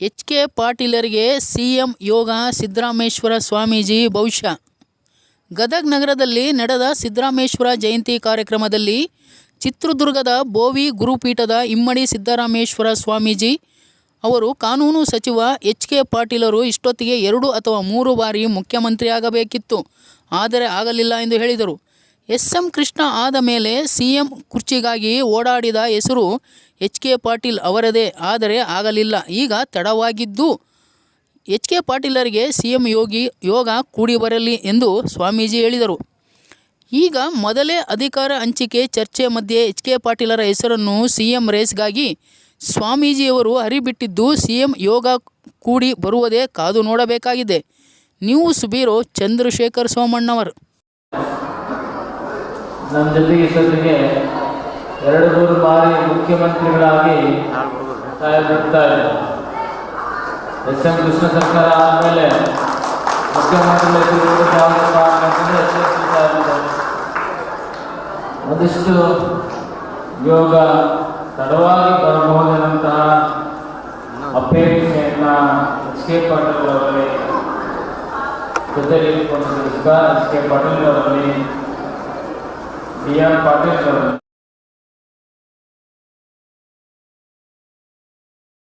H K ಪಾಟೀಲರಿಗೆ CM ಯೋಗ ಸಿದ್ದರಾಮೇಶ್ವರ ಸ್ವಾಮೀಜಿ ಭವಿಷ್ಯ ಗದಗ ನಗರದಲ್ಲಿ ನಡೆದ ಸಿದ್ದರಾಮೇಶ್ವರ ಜಯಂತಿ ಕಾರ್ಯಕ್ರಮದಲ್ಲಿ ಚಿತ್ರದುರ್ಗದ ಬೋವಿ ಗುರುಪೀಠದ ಇಮ್ಮಡಿ ಸಿದ್ದರಾಮೇಶ್ವರ ಸ್ವಾಮೀಜಿ ಅವರು ಕಾನೂನು ಸಚಿವ ಎಚ್ ಕೆ ಪಾಟೀಲರು ಇಷ್ಟೊತ್ತಿಗೆ ಎರಡು ಅಥವಾ ಮೂರು ಬಾರಿ ಮುಖ್ಯಮಂತ್ರಿಯಾಗಬೇಕಿತ್ತು. ಆದರೆ ಆಗಲಿಲ್ಲ ಎಂದು ಹೇಳಿದರು. ಎಸ್ ಎಂ ಕೃಷ್ಣ ಆದ ಮೇಲೆ ಸಿ ಎಂ ಕುರ್ಚಿಗಾಗಿ ಓಡಾಡಿದ ಹೆಸರು ಎಚ್ ಕೆ ಪಾಟೀಲ್ ಅವರದೇ, ಆದರೆ ಆಗಲಿಲ್ಲ. ಈಗ ತಡವಾಗಿದ್ದು ಎಚ್ ಕೆ ಪಾಟೀಲರಿಗೆ ಸಿ ಎಂ ಯೋಗಿ, ಯೋಗ ಕೂಡಿ ಬರಲಿ ಎಂದು ಸ್ವಾಮೀಜಿ ಹೇಳಿದರು. ಈಗ ಮೊದಲೇ ಅಧಿಕಾರ ಹಂಚಿಕೆ ಚರ್ಚೆ ಮಧ್ಯೆ ಎಚ್ ಕೆ ಪಾಟೀಲರ ಹೆಸರನ್ನು ಸಿ ಎಂ ರೇಸ್ಗಾಗಿ ಸ್ವಾಮೀಜಿಯವರು ಹರಿಬಿಟ್ಟಿದ್ದು ಸಿ ಎಂ ಯೋಗ ಕೂಡಿ ಬರುವುದೇ ಕಾದು ನೋಡಬೇಕಾಗಿದೆ. News bureau Chandrashekhar Somannavar. ನಮ್ಮ ಜೊತೆಗೆ ಸದ್ಯಕ್ಕೆ ಎರಡು ಮೂರು ಬಾರಿ ಮುಖ್ಯಮಂತ್ರಿಗಳಾಗಿ ಸಾಯಬಿಡ್ತಾರೆ ಎಸ್ ಎಂ ಕೃಷ್ಣ ಸರ್ಕಾರ ಆದಮೇಲೆ ಮುಖ್ಯಮಂತ್ರಿಗಳು ಒಂದಿಷ್ಟು ಯೋಗ ತಡವಾಗಿ ಬರಬಹುದಂತಹ ಅಪೇಕ್ಷೆಯನ್ನ ಎಚ್ ಕೆ ಪಾಟೀಲ್ ಅವರಲ್ಲಿ ಜೊತೆಗೆ ಎಚ್ ಕೆ ಪಾಟೀಲ್ ಅವರಲ್ಲಿ We are partakers